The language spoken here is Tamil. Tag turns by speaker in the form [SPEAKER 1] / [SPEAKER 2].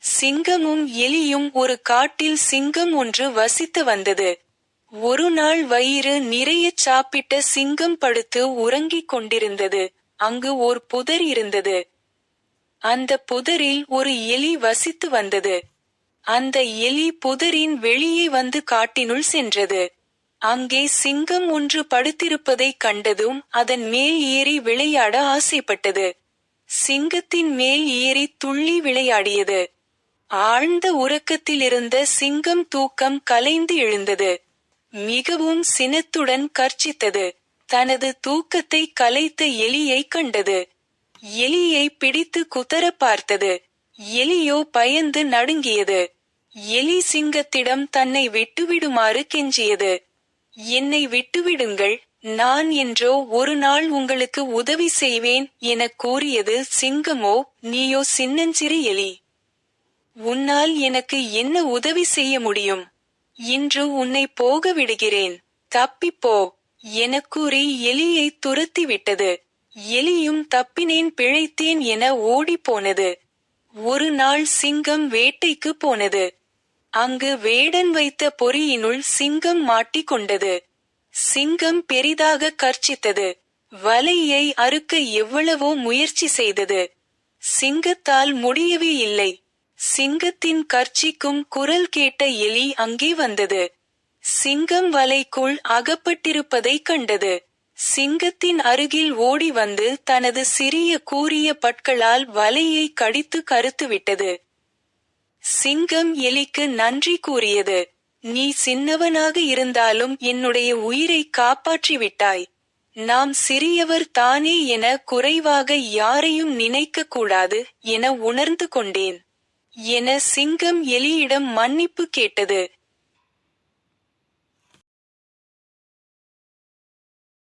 [SPEAKER 1] சிங்கமும் எலியும் ஒரு காட்டில் சிங்கம் ஒன்று வசித்து வந்தது. ஒரு நாள் வயிறு நிறைய சாப்பிட்ட சிங்கம் படுத்து உறங்கிக் கொண்டிருந்தது. அங்கு ஓர் புதர் இருந்தது. அந்த புதரில் ஒரு எலி வசித்து வந்தது. அந்த எலி புதரின் வெளியே வந்து காட்டினுள் சென்றது. அங்கே சிங்கம் ஒன்று படுத்திருப்பதைக் கண்டதும் அதன் மேல் ஏறி விளையாட ஆசைப்பட்டது. சிங்கத்தின் மேல் ஏறி துள்ளி விளையாடியது. ஆழ்ந்த உறக்கத்திலிருந்த சிங்கம் தூக்கம் கலைந்து எழுந்தது. மிகவும் சினத்துடன் கர்ச்சித்தது. தனது தூக்கத்தை கலைத்த எலியை கண்டது. எலியை பிடித்து குதற பார்த்தது. எலியோ பயந்து நடுங்கியது. எலி சிங்கத்திடம் தன்னை விட்டுவிடுமாறு கெஞ்சியது. என்னை விட்டுவிடுங்கள். நான் என்றோ ஒரு நாள் உங்களுக்கு உதவி செய்வேன் எனக் கூறியது சிங்கமோ நீயோ சின்னஞ்சிறு எலி. உன்னால் எனக்கு என்ன உதவி செய்ய முடியும்? இன்று உன்னை போக விடுகிறேன். தப்பிப்போ? எனக் கூறி எலியை துரத்தி விட்டது எலியும் தப்பினேன் பிழைத்தேன் என ஓடி போனது ஒரு நாள் சிங்கம் வேட்டைக்கு போனது. அங்கு வேடன் வைத்த பொறியினுள் சிங்கம் மாட்டிக்கொண்டது சிங்கம் பெரிதாக கர்ச்சித்தது. வலையை அறுக்க எவ்வளவோ முயற்சி செய்தது. சிங்கத்தால் முடியவே இல்லை. சிங்கத்தின் கர்ச்சிக்கும் குரல் கேட்ட எலி அங்கே வந்தது. சிங்கம் வலைக்குள் அகப்பட்டிருப்பதை கண்டது. சிங்கத்தின் அருகில் ஓடி வந்து தனது சிறிய கூரிய பற்களால் வலையை கடித்து கருத்துவிட்டது சிங்கம் எலிக்கு நன்றி கூறியது. நீ சின்னவனாக இருந்தாலும் என்னுடைய உயிரை காப்பாற்றி விட்டாய். நாம் சிறியவர் தானே என குறைவாக யாரையும் நினைக்க கூடாது என உணர்ந்து கொண்டேன். என சிங்கம் எலியிடம் மன்னிப்பு கேட்டது.